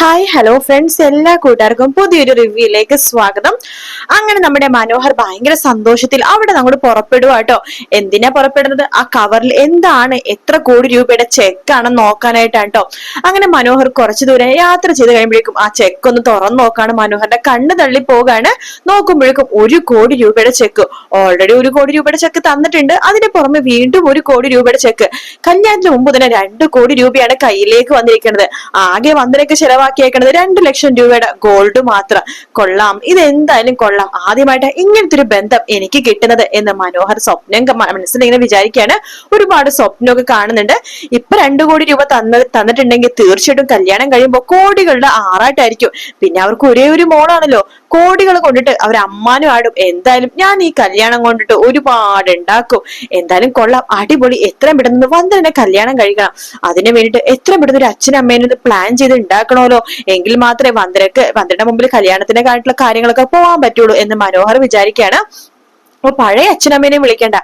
Hi hello friends എല്ലാ കൂട്ടുകാർക്കും പുതിയൊരു റിവ്യൂയിലേക്ക് സ്വാഗതം. അങ്ങനെ നമ്മുടെ മനോഹർ ഭയങ്കര സന്തോഷത്തിൽ അവിടെ നമ്മൾ പുറപ്പെടുക കേട്ടോ എന്തിനാ പുറപ്പെടുന്നത്? ആ കവറിൽ എന്താണ്? എത്ര കോടി രൂപയുടെ ചെക്കാണെന്ന് നോക്കാനായിട്ടാണ് കേട്ടോ അങ്ങനെ മനോഹർ കുറച്ചു ദൂരം യാത്ര ചെയ്ത് കഴിയുമ്പോഴേക്കും ആ ചെക്ക് ഒന്ന് തുറന്നു നോക്കാണ് മനോഹറിന്റെ കണ്ണ് തള്ളി പോകാണ്. നോക്കുമ്പോഴേക്കും ഒരു കോടി രൂപയുടെ ചെക്ക് ഓൾറെഡി ഒരു കോടി രൂപയുടെ ചെക്ക് തന്നിട്ടുണ്ട്. അതിന് പുറമെ വീണ്ടും ഒരു കോടി രൂപയുടെ ചെക്ക് കല്യാണത്തിന് മുമ്പ് തന്നെ രണ്ട് കോടി രൂപയാണ് കയ്യിലേക്ക് വന്നിരിക്കുന്നത്. ആകെ വന്നതിനൊക്കെ ചെലവാക്കിയേക്കുന്നത് രണ്ട് ലക്ഷം രൂപയുടെ ഗോൾഡ് മാത്രം. കൊള്ളാം. ഇത് എന്തായാലും കൊള്ളാം. ആദ്യമായിട്ട് ഇങ്ങനത്തെ ഒരു ബന്ധം എനിക്ക് കിട്ടുന്നത് എന്ന് മനോഹർ സ്വപ്നം മനസ്സിൽ ഇങ്ങനെ വിചാരിക്കുകയാണ്. ഒരുപാട് സ്വപ്നമൊക്കെ കാണുന്നുണ്ട്. ഇപ്പൊ രണ്ടു കോടി രൂപ തന്ന തന്നിട്ടുണ്ടെങ്കിൽ തീർച്ചയായിട്ടും കല്യാണം കഴിയുമ്പോൾ കോടികളുടെ ആറാട്ടായിരിക്കും പിന്നെ അവർക്ക് ഒരേ ഒരു മോളാണല്ലോ. കോടികൾ കൊണ്ടിട്ട് അവർ അമ്മാനും ആടും. എന്തായാലും ഞാൻ ഈ കല്യാണം കൊണ്ടിട്ട് ഒരുപാട് ഉണ്ടാക്കും. എന്തായാലും കൊള്ളാം. അടിപൊളി. എത്രയും പെട്ടെന്ന് വന്നതിനെ കല്യാണം കഴിക്കണം. അതിന് വേണ്ടിട്ട് എത്രയും പെട്ടെന്ന് ഒരു അച്ഛനും അമ്മേനും പ്ലാൻ ചെയ്ത് ഉണ്ടാക്കണമല്ലോ. എങ്കിൽ മാത്രമേ വന്ദരക്ക് വന്ദരുടെ മുമ്പിൽ കല്യാണത്തിന്റെ കാര്യങ്ങളൊക്കെ പോകാൻ പറ്റുള്ളൂ എന്ന് മനോഹർ വിചാരിക്കുകയാണ്. അപ്പൊ പഴയ അച്ഛനമ്മേനെ വിളിക്കണ്ട.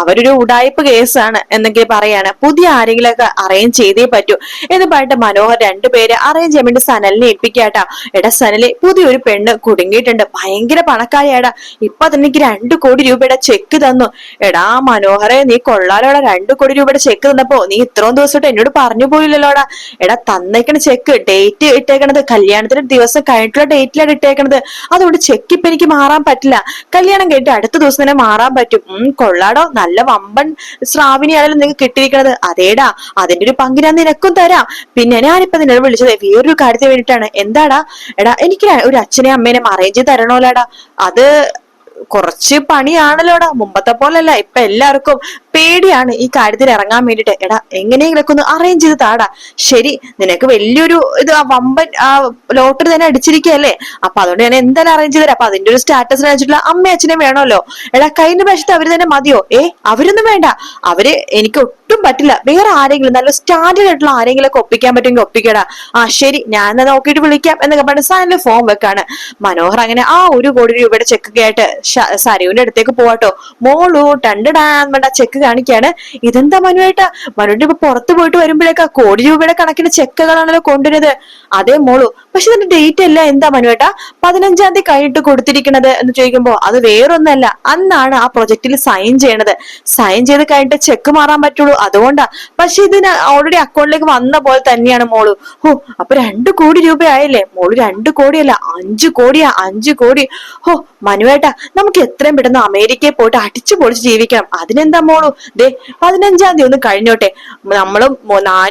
അവരൊരു ഉടായ്പ കേസാണ് എന്നൊക്കെ പറയാണ്. പുതിയ ആരെങ്കിലൊക്കെ അറേഞ്ച് ചെയ്തേ പറ്റൂ. എന്ന് പറഞ്ഞിട്ട് മനോഹർ രണ്ടുപേര് അറേഞ്ച് ചെയ്യാൻ വേണ്ടി സനലിനെ ഏൽപ്പിക്കാട്ടാ എടാ സനലെ പുതിയൊരു പെണ്ണ് കുടുങ്ങിയിട്ടുണ്ട്. ഭയങ്കര പണക്കാരിയാടാ. ഇപ്പൊ തന്നെ എനിക്ക് രണ്ടു കോടി രൂപയുടെ ചെക്ക് തന്നു. എടാ മനോഹരെ നീ കൊള്ളാലോടാ. രണ്ടു കോടി രൂപയുടെ ചെക്ക് തന്നപ്പോ നീ ഇത്രയും ദിവസമായിട്ട് എന്നോട് പറഞ്ഞു പോയില്ലല്ലോടാ. എടാ തന്നേക്കണ ചെക്ക് ഡേറ്റ് ഇട്ടേക്കണത് കല്യാണത്തിന്റെ ദിവസം കഴിഞ്ഞിട്ടുള്ള ഡേറ്റിലാണ് ഇട്ടേക്കണത്. അതുകൊണ്ട് ചെക്ക് ഇപ്പൊ എനിക്ക് മാറാൻ പറ്റില്ല. കല്യാണം കഴിഞ്ഞിട്ട് അടുത്ത ദിവസം തന്നെ മാറാൻ പറ്റും. ഉം കൊള്ളാടോ. നല്ല വമ്പൻ സ്രാവിനിയാണല്ലോ നിങ്ങൾക്ക് കിട്ടിയിരിക്കണത്. അതേടാ അതിന്റെ ഒരു പങ്ക് ഞാൻ നിനക്കും തരാം. പിന്നെ ഞാനിപ്പോ നിന്നെ വിളിച്ചത് വേറൊരു കാര്യത്തിന് വേണ്ടിയിട്ടാണ്. എന്താടാ? എടാ എനിക്ക് ഒരു അച്ഛനെ അമ്മേനെ അറേഞ്ച് ചെയ്ത് തരണോലാടാ. അത് കുറച്ച് പണിയാണല്ലോടാ മുമ്പത്തെ പോലല്ല ഇപ്പൊ എല്ലാവർക്കും പേടിയാണ് ഈ കാര്യത്തിൽ ഇറങ്ങാൻ വേണ്ടിട്ട്. എടാ എങ്ങനെയെങ്കിലൊക്കെ ഒന്ന് അറേഞ്ച് ചെയ്ത് താടാ. ശരി നിനക്ക് വലിയൊരു ഇത് ആ വമ്പൻ ആ ലോട്ടറി തന്നെ അടിച്ചിരിക്കുകയല്ലേ? അപ്പൊ അതുകൊണ്ട് ഞാൻ എന്തായാലും അറേഞ്ച് ചെയ്തരാം അപ്പൊ അതിന്റെ ഒരു സ്റ്റാറ്റസ് വെച്ചിട്ടുള്ള അമ്മ അച്ഛനെ വേണമല്ലോ. എടാ കഴിഞ്ഞ പ്രാവശ്യത്തെ അവർ തന്നെ മതിയോ? ഏ അവരൊന്നും വേണ്ട. അവർ എനിക്ക് പറ്റില്ല. വേറെ ആരെങ്കിലും നല്ല സ്റ്റാൻഡേർഡ് ആയിട്ടുള്ള ആരെങ്കിലും ഒക്കെ ഒപ്പിക്കാൻ പറ്റുമെങ്കിൽ ഒപ്പിക്കടാ. ആ ശരി ഞാൻ എന്നാ നോക്കിയിട്ട് വിളിക്കാം എന്നൊക്കെ പറഞ്ഞ് സാറിന്റെ ഫോം വെക്കാണ്. മനോഹർ അങ്ങനെ ആ ഒരു കോടി രൂപയുടെ ചെക്ക് കേട്ട് സരയുവിന്റെ അടുത്തേക്ക് പോവാട്ടോ. മോളു ടണ്ട് വേണ്ട ചെക്ക് കാണിക്കാണ്. ഇതെന്താ മനുവേട്ടാ മനുവിന്റെ ഇപ്പൊ പുറത്ത് പോയിട്ട് വരുമ്പോഴേക്കാ കോടി രൂപയുടെ കണക്കിന് ചെക്കുകളാണല്ലോ കൊണ്ടുവരുന്നത്. അതേ മോളു പക്ഷെ ഇതിന്റെ ഡേറ്റ് അല്ല. എന്താ മനുവേട്ടാ പതിനഞ്ചാം തീയതി കഴിഞ്ഞിട്ട് കൊടുത്തിരിക്കണത് എന്ന് ചോദിക്കുമ്പോ അത് വേറൊന്നല്ല. അന്നാണ് ആ പ്രൊജക്റ്റിൽ സൈൻ ചെയ്യണത്. സൈൻ ചെയ്ത് കഴിഞ്ഞിട്ട് ചെക്ക് മാറാൻ പറ്റുള്ളൂ. അതുകൊണ്ടാ. പക്ഷെ ഇതിന് ഓൾറെഡി അക്കൗണ്ടിലേക്ക് വന്ന പോലെ തന്നെയാണ് മോൾ. ഹോ അപ്പൊ രണ്ടു കോടി രൂപയായില്ലേ? മോൾ രണ്ടു കോടിയല്ല അഞ്ചു കോടിയാ അഞ്ചു കോടി. ഹോ മനുവേട്ടാ നമുക്ക് എത്രയും പെട്ടെന്ന് അമേരിക്കയിൽ പോയിട്ട് അടിച്ചു പൊളിച്ച് ജീവിക്കണം. അതിനെന്താ മോളു? ദേ പതിനഞ്ചാം തീയതി ഒന്ന് കഴിഞ്ഞോട്ടെ. നമ്മളും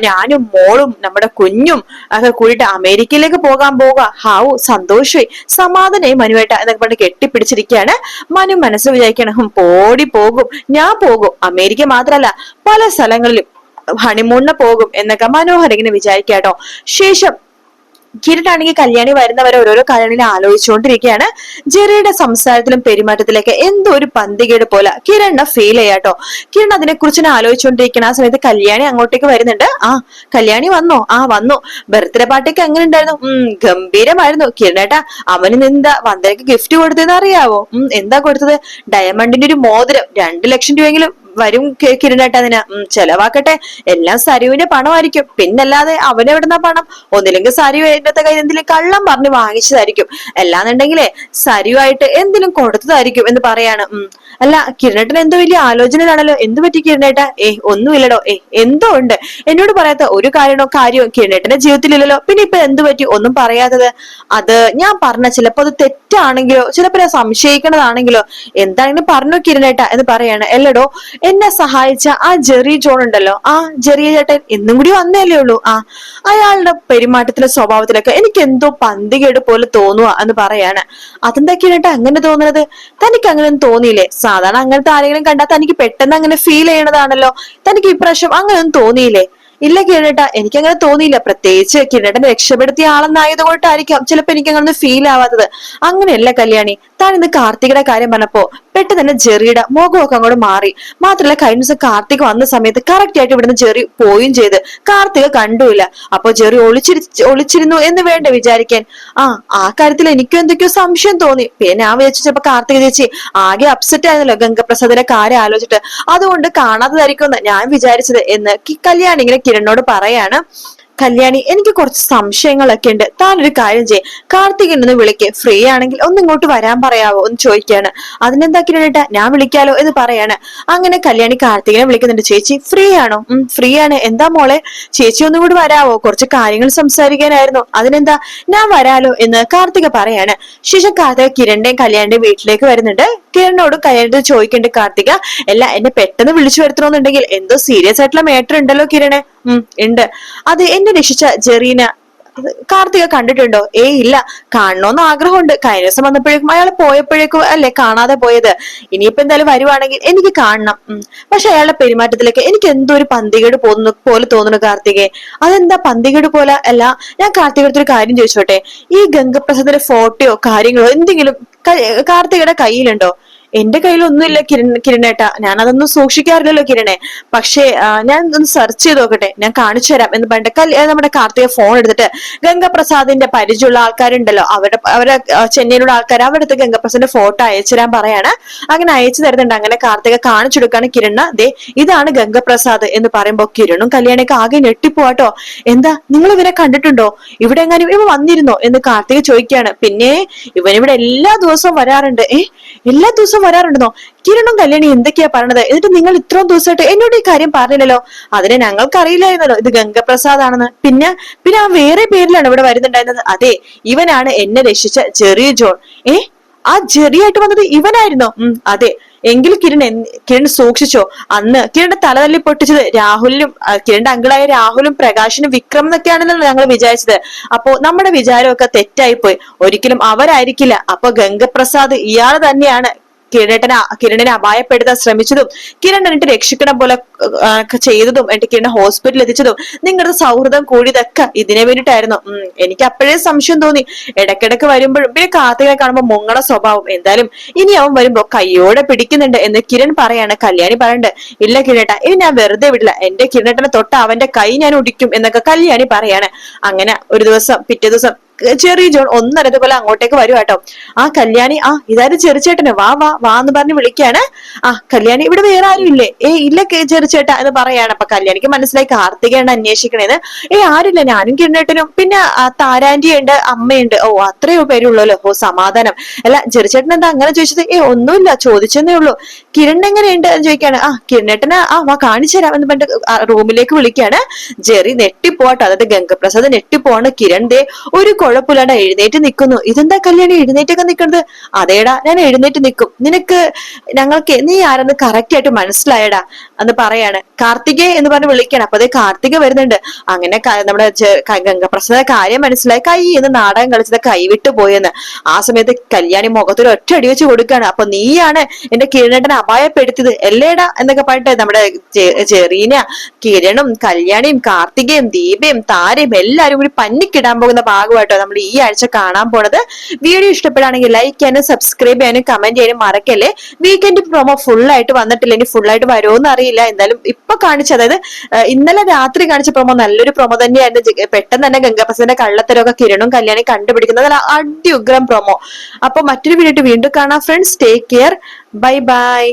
ഞാനും മോളും നമ്മുടെ കുഞ്ഞും ഒക്കെ കൂടിയിട്ട് അമേരിക്കയിലേക്ക് പോകാൻ പോവുക ഹാവു സന്തോഷമായി സമാധാനമായി മനുവേട്ട എന്നൊക്കെ പറഞ്ഞ് കെട്ടിപ്പിടിച്ചിരിക്കുകയാണ് മനു മനസ്സ് വിചാരിക്കണം പോടി പോകും. ഞാൻ പോകും. അമേരിക്ക മാത്രല്ല പല സ്ഥലങ്ങളിലും ഹണിമൂണിന് പോകും എന്നൊക്കെ മനോഹർ ഇങ്ങനെ വിചാരിക്കാട്ടോ ശേഷം കിരട്ടാണെങ്കിൽ കല്യാണി വരുന്നവരെ ഓരോരോ കാര്യങ്ങളിൽ ആലോചിച്ചുകൊണ്ടിരിക്കുകയാണ്. ജെറിയുടെ സംസാരത്തിലും പെരുമാറ്റത്തിലൊക്കെ എന്തോ ഒരു പന്തികേട് പോലെ കിരണിനെ ഫീൽ ചെയ്യാട്ടോ കിരൺ അതിനെ കുറിച്ച് ആലോചിച്ചുകൊണ്ടിരിക്കുന്ന ആ സമയത്ത് കല്യാണി അങ്ങോട്ടേക്ക് വരുന്നുണ്ട്. ആ കല്യാണി വന്നോ? ആ വന്നു. ബർത്ത്ഡേ പാർട്ടിക്ക് എങ്ങനെ ഉണ്ടായിരുന്നു? ഉം ഗംഭീരമായിരുന്നു. കിരണേട്ടാ അവന് എന്താ വന്നേക്ക് ഗിഫ്റ്റ് കൊടുത്തതെന്ന് അറിയാവോ? ഉം എന്താ കൊടുത്തത്? ഡയമണ്ടിന്റെ ഒരു മോതിരം. രണ്ടു ലക്ഷം രൂപയെങ്കിലും വരും കിരണേട്ട അതിന്. ചെലവാക്കട്ടെ. എല്ലാം സരുവിന്റെ പണമായിരിക്കും. പിന്നല്ലാതെ അവന് എവിടുന്ന പണം? ഒന്നില്ലെങ്കിൽ സരു എന്റെ കയ്യിൽ എന്തെങ്കിലും കള്ളം പറഞ്ഞ് വാങ്ങിച്ചതായിരിക്കും. അല്ലാന്നുണ്ടെങ്കിലേ സരുവായിട്ട് എന്തിനും കൊടുത്തതായിരിക്കും എന്ന് പറയാണ്. അല്ല കിരണേട്ടൻ എന്തോ വലിയ ആലോചനയിലാണല്ലോ. എന്ത് പറ്റി കിരണേട്ട? ഏ ഒന്നുമില്ലടോ. ഏ എന്തോ ഉണ്ട്? എന്നോട് പറയാത്ത ഒരു കാര്യമോ കാര്യമോ കിരണേട്ടന്റെ ജീവിതത്തിലില്ലല്ലോ. പിന്നെ ഇപ്പൊ എന്ത് പറ്റി? ഒന്നും പറയാത്തത്? അത് ഞാൻ പറഞ്ഞ ചിലപ്പോ അത് തെറ്റാണെങ്കിലോ ചിലപ്പോ ഞാൻ സംശയിക്കണതാണെങ്കിലോ എന്താണെങ്കിലും പറഞ്ഞു കിരണേട്ട എന്ന് പറയാണ്. എല്ലടോ എന്നെ സഹായിച്ച ആ ജെറി ജോൺ ഉണ്ടല്ലോ. ആ ജെറിയ ചേട്ടൻ എന്നും കൂടി വന്നേലേ ഉള്ളൂ. ആ അയാളുടെ പെരുമാറ്റത്തിലെ സ്വഭാവത്തിലൊക്കെ എനിക്ക് എന്തോ പന്തികേട് പോലെ തോന്നുക എന്ന് പറയാണ്. അതെന്താ കിരണേട്ട അങ്ങനെ തോന്നുന്നത് തനിക്ക് അങ്ങനെ തോന്നിയില്ലേ? സാധാരണ അങ്ങനത്തെ ആരെങ്കിലും കണ്ടാൽ തനിക്ക് പെട്ടെന്ന് അങ്ങനെ ഫീൽ ചെയ്യണതാണല്ലോ. തനിക്ക് ഇപ്രാവശ്യം അങ്ങനെ ഒന്നും തോന്നിയില്ലേ? ഇല്ല കിരണേട്ട എനിക്ക് അങ്ങനെ തോന്നിയില്ല. പ്രത്യേകിച്ച് കിരണേട്ടനെ രക്ഷപ്പെടുത്തിയ ആളെന്നായത് കൊണ്ടായിരിക്കാം ചിലപ്പോ എനിക്ക് അങ്ങനെ ഫീൽ ആവാത്തത്. അങ്ങനെയല്ല കല്യാണി? താൻ ഇന്ന് കാർത്തികയുടെ കാര്യം പറഞ്ഞപ്പോ പെട്ടെന്ന് തന്നെ ജെറിയുടെ മുഖമൊക്കെ അങ്ങോട്ട് മാറി. മാത്രമല്ല കഴിഞ്ഞ ദിവസം കാർത്തിക് വന്ന സമയത്ത് കറക്റ്റ് ആയിട്ട് ഇവിടുന്ന് ജെറി പോയും ചെയ്ത്. കാർത്തിക കണ്ടുമില്ല. അപ്പൊ ജെറി ഒളിച്ചിരി ഒളിച്ചിരുന്നു എന്ന് വേണ്ട വിചാരിക്കാൻ. ആ ആ കാര്യത്തിൽ എനിക്കും എന്തൊക്കെയോ സംശയം തോന്നി. പിന്നെ ഞാൻ വിചാരിച്ചു ചിലപ്പോ കാർത്തിക ചേച്ചി ആകെ അപ്സെറ്റ് ആയിരുന്നല്ലോ ഗംഗപ്രസാദിന്റെ കാര്യം ആലോചിച്ചിട്ട്. അതുകൊണ്ട് കാണാത്തതായിരിക്കും ഞാൻ വിചാരിച്ചത് എന്ന് കല്യാണി ഇങ്ങനെ കിരണിനോട് പറയാണ്. കല്യാണി എനിക്ക് കുറച്ച് സംശയങ്ങളൊക്കെ ഉണ്ട്. താനൊരു കാര്യം ചെയ്യ. കാർത്തികൻ ഒന്ന് വിളിക്ക്. ഫ്രീ ആണെങ്കിൽ ഒന്ന് ഇങ്ങോട്ട് വരാൻ പറയാവോ എന്ന് ചോദിക്കാണ്. അതിനെന്താ കിരണേട്ട ഞാൻ വിളിക്കാലോ എന്ന് പറയാണ്. അങ്ങനെ കല്യാണി കാർത്തികനെ വിളിക്കുന്നുണ്ട്. ചേച്ചി ഫ്രീ ആണോ? ഉം ഫ്രീ ആണ്. എന്താ മോളെ? ചേച്ചി ഒന്നും കൂടി വരാവോ? കുറച്ച് കാര്യങ്ങൾ സംസാരിക്കാനായിരുന്നു. അതിനെന്താ? ഞാൻ വരാലോ എന്ന് കാർത്തിക പറയാണ്. ശേഷം കാർത്തിക കിരണിന്റെയും കല്യാണിന്റെയും വീട്ടിലേക്ക് വരുന്നുണ്ട്. കിരണിനോട് കല്യാണിട്ട് ചോദിക്കേണ്ട കാർത്തിക അല്ല എന്നെ പെട്ടെന്ന് വിളിച്ചു വരുത്തണമെന്നുണ്ടെങ്കിൽ എന്തോ സീരിയസ് ആയിട്ടുള്ള മേട്ടർ ഉണ്ടല്ലോ കിരണെ. ഉം ഉണ്ട്. അത് എന്നെ രക്ഷിച്ച ജെറീന കാർത്തിക കണ്ടിട്ടുണ്ടോ? ഏ ഇല്ല. കാണണോന്ന് ആഗ്രഹമുണ്ട്. കഴിഞ്ഞ ദിവസം വന്നപ്പോഴേക്കും അയാൾ പോയപ്പോഴേക്കും അല്ലേ കാണാതെ പോയത്? ഇനിയിപ്പോ എന്തായാലും വരുവാണെങ്കിൽ എനിക്ക് കാണണം. പക്ഷെ അയാളുടെ പെരുമാറ്റത്തിലേക്ക് എനിക്ക് എന്തോ ഒരു പന്തികേട് പോകുന്നു പോലെ തോന്നുന്നു കാർത്തികെ. അതെന്താ പന്തികേട് പോലെ? അല്ല ഞാൻ കാർത്തികടുത്തൊരു കാര്യം ചോദിച്ചോട്ടെ. ഈ ഗംഗപ്രസാദിന്റെ ഫോട്ടോയോ കാര്യങ്ങളോ എന്തെങ്കിലും കാർത്തികയുടെ കയ്യിലുണ്ടോ? എന്റെ കയ്യിൽ ഒന്നുമില്ല കിരൺ കിരണേട്ട. ഞാൻ അതൊന്നും സൂക്ഷിക്കാറില്ലല്ലോ കിരണേ. പക്ഷേ ഞാൻ ഒന്ന് സെർച്ച് ചെയ്ത് നോക്കട്ടെ. ഞാൻ കാണിച്ചു തരാം എന്ന് പറഞ്ഞിട്ട് നമ്മുടെ കാർത്തിക ഫോൺ എടുത്തിട്ട് ഗംഗപ്രസാദിന്റെ പരിചയമുള്ള ആൾക്കാരുണ്ടല്ലോ. അവരുടെ അവരെ ചെന്നൈയിലുള്ള ആൾക്കാർ അവരുടെ ഗംഗപ്രസാദിന്റെ ഫോട്ടോ അയച്ചു തരാൻ പറയാണ്. അങ്ങനെ അയച്ചു തരുന്നുണ്ട്. അങ്ങനെ കാർത്തിക കാണിച്ചു കൊടുക്കാണ് കിരണ് ദേ ഇതാണ് ഗംഗപ്രസാദ് എന്ന് പറയുമ്പോ കിരണും കല്യാണിയൊക്കെ ആകെ ഞെട്ടിപ്പോട്ടോ എന്താ നിങ്ങൾ ഇവരെ കണ്ടിട്ടുണ്ടോ? ഇവിടെ എങ്ങാനും ഇവ വന്നിരുന്നോ? എന്ന് കാർത്തിക ചോദിക്കുകയാണ്. പിന്നെ ഇവൻ ഇവിടെ എല്ലാ ദിവസവും വരാറുണ്ട്. ഏഹ് എല്ലാ ദിവസവും വരാറുണ്ടെന്നോ? കിരണും കല്യാണി എന്തൊക്കെയാ പറഞ്ഞത് എന്നിട്ട് നിങ്ങൾ ഇത്രയും ദിവസമായിട്ട് എന്നോട് ഈ കാര്യം പറഞ്ഞില്ലല്ലോ? അതിനെ ഞങ്ങൾക്ക് അറിയില്ലായിരുന്നല്ലോ ഇത് ഗംഗപ്രസാദ് ആണെന്ന് പിന്നെ പിന്നെ ആ വേറെ പേരിലാണ് ഇവിടെ വരുന്നുണ്ടായിരുന്നത്. അതെ ഇവനാണ് എന്നെ രക്ഷിച്ച ചെറിയ ജോൺ. ഏ? ആ ചെറിയായിട്ട് വന്നത് ഇവനായിരുന്നോ. ഉം അതെ. എങ്കിൽ കിരൺ കിരൺ സൂക്ഷിച്ചോ? അന്ന് കിരണിന്റെ തല തല്ലി പൊട്ടിച്ചത് രാഹുലിനും കിരണ്ട അങ്കിളായ രാഹുലും പ്രകാശിനും വിക്രം എന്നൊക്കെയാണെന്നല്ലോ ഞങ്ങൾ വിചാരിച്ചത്. അപ്പോ നമ്മുടെ വിചാരമൊക്കെ തെറ്റായി പോയി ഒരിക്കലും അവരായിരിക്കില്ല. അപ്പൊ ഗംഗപ്രസാദ് ഇയാൾ തന്നെയാണ് കിരണേട്ടനെ കിരണിനെ അപായപ്പെടുത്താൻ ശ്രമിച്ചതും കിരൺ എന്നിട്ട് രക്ഷിക്കണം പോലെ ചെയ്തതും എന്നിട്ട് കിരൺ ഹോസ്പിറ്റലിൽ എത്തിച്ചതും നിങ്ങളുടെ സൗഹൃദം കൂടിയതൊക്കെ ഇതിനെ വേണ്ടിയിട്ടായിരുന്നു. എനിക്ക് അപ്പോഴേ സംശയം തോന്നി. ഇടക്കിടക്ക് വരുമ്പോഴും പിന്നെ കാർത്തികനെ കാണുമ്പോൾ മുങ്ങണ സ്വഭാവം. എന്തായാലും ഇനി അവൻ വരുമ്പോ കയ്യോടെ പിടിക്കുന്നുണ്ട് എന്ന് കിരൺ പറയാണ്. കല്യാണി പറയണ്ട് ഇല്ല കിരണേട്ട ഇനി ഞാൻ വെറുതെ വിടില്ല. എന്റെ കിരണേട്ടനെ തൊട്ട് അവന്റെ കൈ ഞാൻ ഉടിക്കും എന്നൊക്കെ കല്യാണി പറയാണ്. അങ്ങനെ ഒരു ദിവസം പിറ്റേ ദിവസം ചെറിയ ജോൺ ഒന്നരതുപോലെ അങ്ങോട്ടേക്ക് വരും കേട്ടോ. ആ കല്യാണി ആ ഇതാരും ചെറുചേട്ടന്? വാ വാ വാ എന്ന് പറഞ്ഞ് വിളിക്കാണ്. ആ കല്യാണി ഇവിടെ വേറെ ആരും ഇല്ലേ? ഏ ഇല്ല ചെറുചേട്ടാ എന്ന് പറയാണ്. അപ്പൊ കല്യാണിക്ക് മനസ്സിലായി കാർത്തികയാണ് അന്വേഷിക്കണേന്ന്. ഏ ആരില്ല ഞാനും കിണ്ണേട്ടനും പിന്നെ താരാന്റി ഉണ്ട് അമ്മയുണ്ട്. ഓ അത്രയോ പേരുള്ളല്ലോ. ഓ സമാധാനം. അല്ല ചെറുചേട്ടൻ എന്താ അങ്ങനെ ചോദിച്ചത്? ഏ ഒന്നുമില്ല ചോദിച്ചെന്നേ ഉള്ളൂ. കിരൺ എങ്ങനെയുണ്ട് എന്ന് ചോദിക്കാണ്. ആ കിരണേട്ടന് ആ വാ കാണിച്ചു തരാം എന്ന് പറഞ്ഞിട്ട് റൂമിലേക്ക് വിളിക്കാണ്. ജെറി നെട്ടിപ്പോട്ടോ അതായത് ഗംഗപ്രസാദ് നെട്ടിപ്പോണ് കിരൺ ദേ ഒരു കുഴപ്പമില്ലാണ്ട് എഴുന്നേറ്റ് നിൽക്കുന്നു. ഇതെന്താ കല്യാണി എഴുന്നേറ്റൊക്കെ നിൽക്കുന്നത്? അതേടാ ഞാൻ എഴുന്നേറ്റ് നിൽക്കും. നിനക്ക് ഞങ്ങൾക്ക് നീ ആരെന്ന് കറക്റ്റ് ആയിട്ട് മനസ്സിലായടാ. എന്ന് പറയാണ് കാർത്തികേ എന്ന് പറഞ്ഞ് വിളിക്കണം. അപ്പൊ അതേ കാർത്തിക വരുന്നുണ്ട്. അങ്ങനെ നമ്മുടെ ഗംഗപ്രസാദ കാര്യം മനസ്സിലായി. കൈ എന്ന് നാടകം കളിച്ചത് കൈവിട്ടു പോയെന്ന്. ആ സമയത്ത് കല്യാണി മുഖത്തൊരു ഒറ്റ അടി വെച്ച് കൊടുക്കുകയാണ്. അപ്പൊ നീയാണ് എന്റെ കിരണേട്ടനെ അപായപ്പെടുത്തിയത്. എല്ലേടാ എന്നൊക്കെ പറഞ്ഞിട്ട് നമ്മുടെ ചെറീന കിരണും കല്യാണിയും കാർത്തികയും ദീപയും താരയും എല്ലാരും കൂടി പന്നിക്കിടാൻ പോകുന്ന ഭാഗമായിട്ടോ നമ്മൾ ഈ ആഴ്ച കാണാൻ പോണത്. വീഡിയോ ഇഷ്ടപ്പെടുകയാണെങ്കിൽ ലൈക്ക് ചെയ്യാനും സബ്സ്ക്രൈബ് ചെയ്യാനും കമന്റ് ചെയ്യാനും മറക്കല്ലേ? വീക്കെൻഡ് പ്രൊമോ ഫുൾ ആയിട്ട് വന്നിട്ടില്ല. ഇനി ഫുൾ ആയിട്ട് വരുമോ എന്ന് അറിയില്ല. എന്തായാലും ഇപ്പൊ കാണിച്ച അതായത് ഇന്നലെ രാത്രി കാണിച്ച പ്രൊമോ നല്ലൊരു പ്രൊമോ തന്നെയായിരുന്നു. പെട്ടെന്ന് തന്നെ ഗംഗാപ്രസന്റെ കള്ളത്തരമൊക്കെ കിരണും കല്യാണി കണ്ടുപിടിക്കുന്നത്. നല്ല അടിയുഗ്രം പ്രൊമോ അപ്പൊ മറ്റൊരു വീഡിയോ വീണ്ടും കാണാം friends take care bye bye